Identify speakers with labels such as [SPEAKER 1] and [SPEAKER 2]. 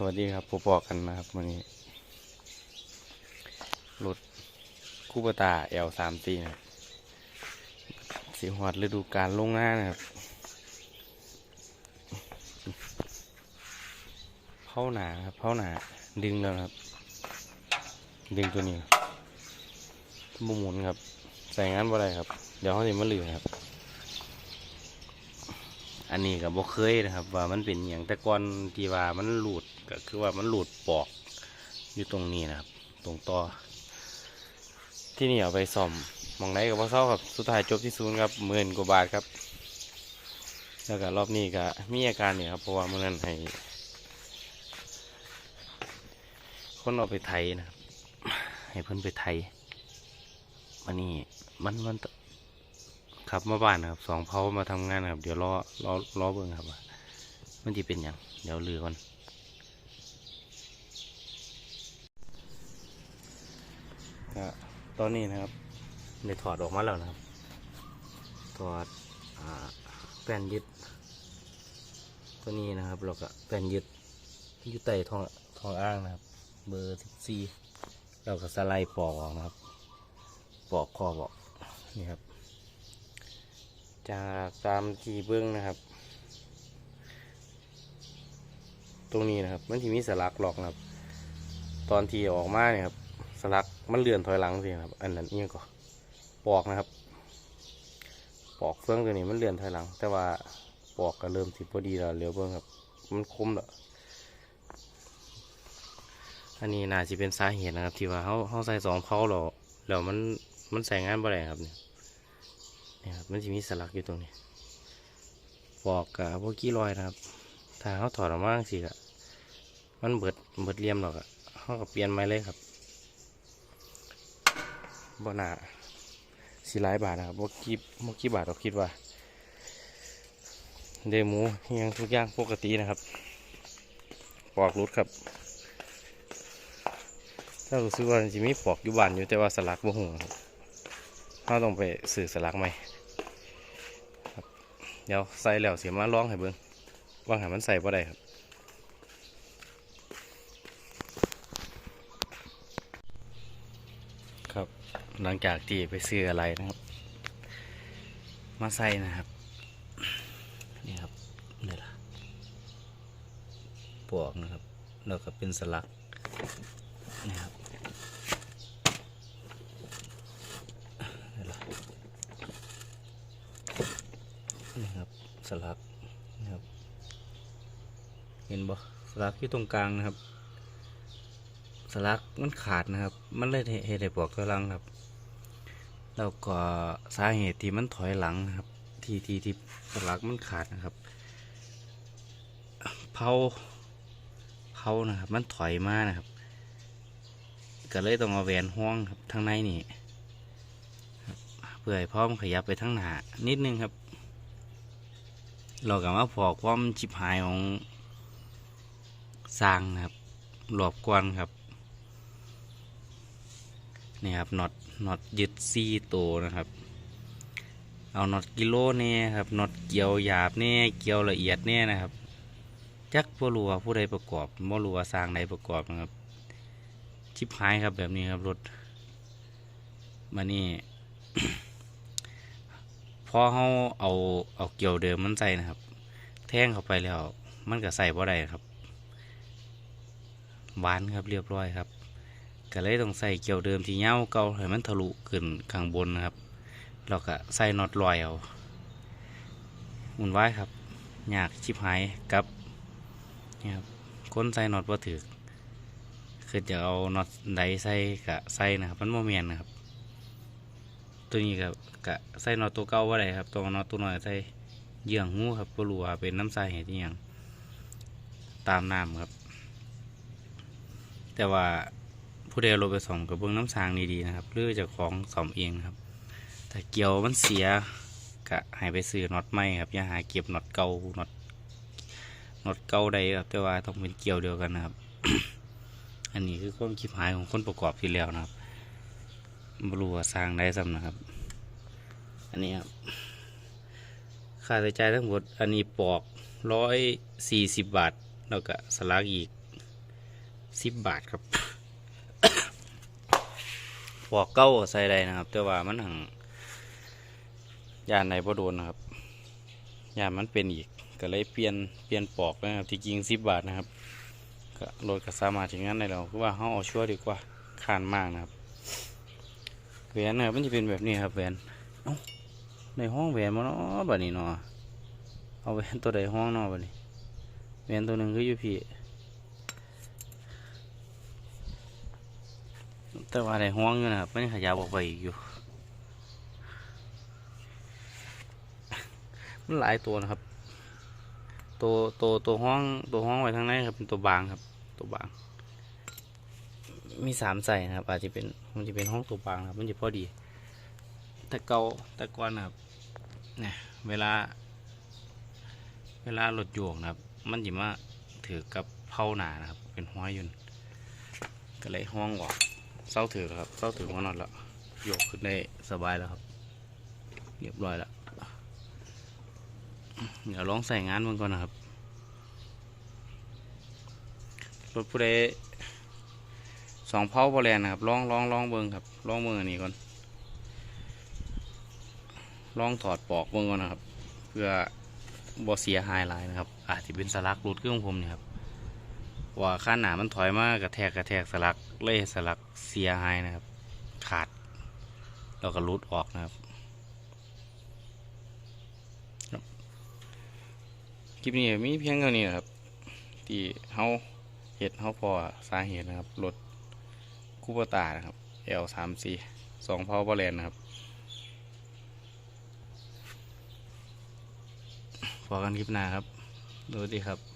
[SPEAKER 1] สวัสดีครับพบปอกกันนะครับวันนี้รถคูปตา L สามตีนะสีหอดฤดูกาลลงหน้านะครับเผาหนาครับเผาหนาดึงแล้วนะครับ ดึงตัวนี้บุหมุนครับ ใส่งานบ่ได้ครับ เดี๋ยวเขาจะมาลือครับ อันนี้ก็บ่เคยนะครับ ว่ามันเป็นอย่างแต่ก่อนที่ว่ามันหลุดก็คือว่ามันหลุดปอกอยู่ตรงนี้นะครับ ตรงต่อ ที่นี่เอาไปซ่อมมองไหนกับพ่เศร้าครับสุดท้ายจบที่ศูนย์ครับหมื่นกว่าบาทครับ แล้วก็รอบนี้ก็มีอาการเนี่ยครับเพราะว่าเมื่อนั้นให้ คนเอาไปไทยนะครับ ให้เพิ่นไปไทยมันนี่มันมัน ครับมาบ้านครับสองเพามาทำงานครับ เดี๋ยวรอรอรอเบิ่งครับว่ามันจะเป็นอย่างเดี๋ยวลือก่อนตอนนี้นะครับได้ถอดออกมาแล้วนะครับถอดอแป้นยึด ตัวนี้นะครับแล้วก็แป้นยึดยึดไต่ทองทองอ้างนะครับ เบอร์สิบสี่เราก็สไลด์ปอกออกนะครับ ปอกคอบอกนี่ครับ จากตามที่เบื้องนะครับ ตรงนี้นะครับ มันที่มีสลักหลอกนะครับ ตอนที่ออกมาเนี่ยครับ สลักมันเลื่อนถอยหลังสิครับ อันนั้นเอียงก็ปอกนะครับ ปอกเฟืองตัวนี้มันเลื่อนถอยหลัง แต่ว่าปอกก็เริ่มสิพอดีแล้วเหลียวเบิ้องครับ มันคมแล้วอันนี้น่าจะเป็นสาเหตุนะครับ ที่ว่าเขาเขาใส่สองเพาแล้วแล้วมันมันใส่งานบ่ได้ครับเนี่ย นี่ครับมันจะมีสลักอยู่ตรงนี้ปอกกับพวกกี้รอยนะครับ ถ้าเขาถอดออกมาสิครับมันเบิดเบิดเลี่ยมหรอกอะเขาก็เปลี่ยนไม้เลยครับบ่หนาสีหลายบาทนะครับพวกกี้พวกกี้บาทเราคิดว่าเดมูยังทุกอย่างปกตินะครับปอกรุดครับถ้ารู้สึกว่าจะมีปอกอยู่บ้านอยู่แต่ว่าสลักบ่หงครับ เราต้องไปสื่อสลักไหมครับเดี๋ยวใส่แล้วเสียมาร้องให้เบิ้งว่าให้มันใส่บ่ได้ครับครับ หลังจากที่ไปซื้ออะไรนะครับ มาใส่นะครับนี่ครับนี่ล่ะปวกนะครับแล้วก็เป็นสลักนี่ครับ นี่ครับ สลักนะครับ เห็นบ่สลักอยู่ตรงกลางนะครับ สลักมันขาดนะครับ มันเลยเหตุให้ปลอกถอยหลังครับ แล้วก็สาเหตุที่มันถอยหลังครับ ที่ที่ที่สลักมันขาดนะครับเผาเผานะครับ มันถอยมานะครับ ก็เลยต้องเอาแหวนห้องครับทางในนี่เพื่อให้พร้อมขยับไปทางหน้านิดนึงครับ เรากับว่าพอความชิบหายของสร้างครับหลบกวนครับนี่ครับน็อตน็อตยึดซี่ตัวนะครับ เอาน็อตกิโลเนี่ยครับน็อตเกี่ยวหยาบเนี่ยเกี่ยวละเอียดเนี่ยนะครับ จักบ่รู้ว่าผู้ใดประกอบบ่รู้ว่าสร้างใดประกอบนะครับ ชิบหายครับแบบนี้ครับรถมานี่ พอเขาเอาเอาเกี่ยวเดิมมันใส่นะครับ แท่งเข้าไปแล้วมันก็ใส่บ่ได้ครับหวานครับเรียบร้อยครับก็เลยต้องใส่เกี่ยวเดิมที่เง่าเก่าให้มันทะลุขึ้นข้างบนนะครับแล้วก็ใส่น็อตลอยเอาหมุนไว้ครับยากชิบหายกับนี่ครับคนใส่น็อตว่าถือคือจะเอาน็อตใดใส่กะใส่นะครับ มันโมเมนนะครับ ตัวนี้กับกะใส่นอตัวเก่าว่าไรครับตัวนอตัวน้อยใส่เยื่องหูครับก็รู้ว่าเป็นน้ำใสเหตุอย่างตามน้ำครับ แต่ว่าผู้ใดเอารถไปส่อมกับเบื้องน้ำสางดีๆนะครับหรือเจะของสอมเองครับถ้าเกี่ยวมันเสียกะให้ไปซื้อน็อตใหม่ครับอย่าหาเก็บน็อตเก่าน็อตน็อตเก่าใดครับแต่ว่าต้องเป็นเกี่ยวเดียวกันนะครับ อันนี้คือความคิดหายของคนประกอบที่แล้วนะครับ บรู้ว่าสร้างได้ซ้ำนะครับ อันนี้ครับ ค่าใช้จ่ายทั้งหมด อันนี้ปอกร้อยสี่สิบบาท แล้วก็สลักอีกสิบบาทครับ ปอกเก้าใส่ได้นะครับ แต่ว่ามันหังยานในบ่โดนนะครับยานมันเป็นอีก ก็เลยเปลี่ยนเปลี่ยนปอกนะครับ ที่จริงสิบบาทนะครับ ก็รถก็สามารถถึงงั้นได้แล้วคือว่าเขาเอาชั่วดีกว่าคานมากนะครับ แหวนนะครับมันจะเป็นแบบนี้ครับแหวนเอ้าในห้องแหวนมันเนาะบัดนี้เนาะเอาแหวนตัวใดห้องเนาะบัดนี้แหวนตัวหนึ่งคืออยู่พี่แต่ว่าในห้องอยู่นะครับมันขยับออกไปอยู่มันหลายตัวนะครับ ตัวตัวตัวห้องตัวห้องไว้ทางในครับเป็นตัวบางครับ ตัวบาง มีสามใส่นะครับ อาจจะเป็นมันจะเป็นห้องตัวบางครับ มันจะพอดีต่เกาต่ก่อนนะครับเนี่ยเวลา เวลารถโยกนะครับ มันจะมาถือกับเผาหนานะครับ เป็นห้อยยุนก็เลยห้องออกเศร้าถือครับเศร้าถือมานอนแล้วโยกขึ้นได้สบายแล้วครับเรียบร้อยแล้วเดี๋ยวลองใส่งานมันก่อนนะครับรถผู้ใด สองเผาบอแลนนะครับลองลองลองเบิ้งครับลองเบิ้งอันนี้ก่อนลองถอดปลอกเบิ้งก่อนนะครับ เพื่อบอเสียหายหลายนะครับ อาจจะเป็นสลักหลุดเครื่องผมเนี่ยครับว่าข้าหนามันถอยมากกระแทกกระแทกสลักเล่สลักเสียหายนะครับ ขาดแล้วก็หลุดออกนะครับคลิปนี้มีเพียงเท่านี้นะครับ ที่เฮาเห็ดเฮาพอสาเหตุนะครับรถ คูปตานะครับ L สามสี่สองพาวเวอร์แลนนะครับพอกันคลิปหน้าครับ ดูดีครับ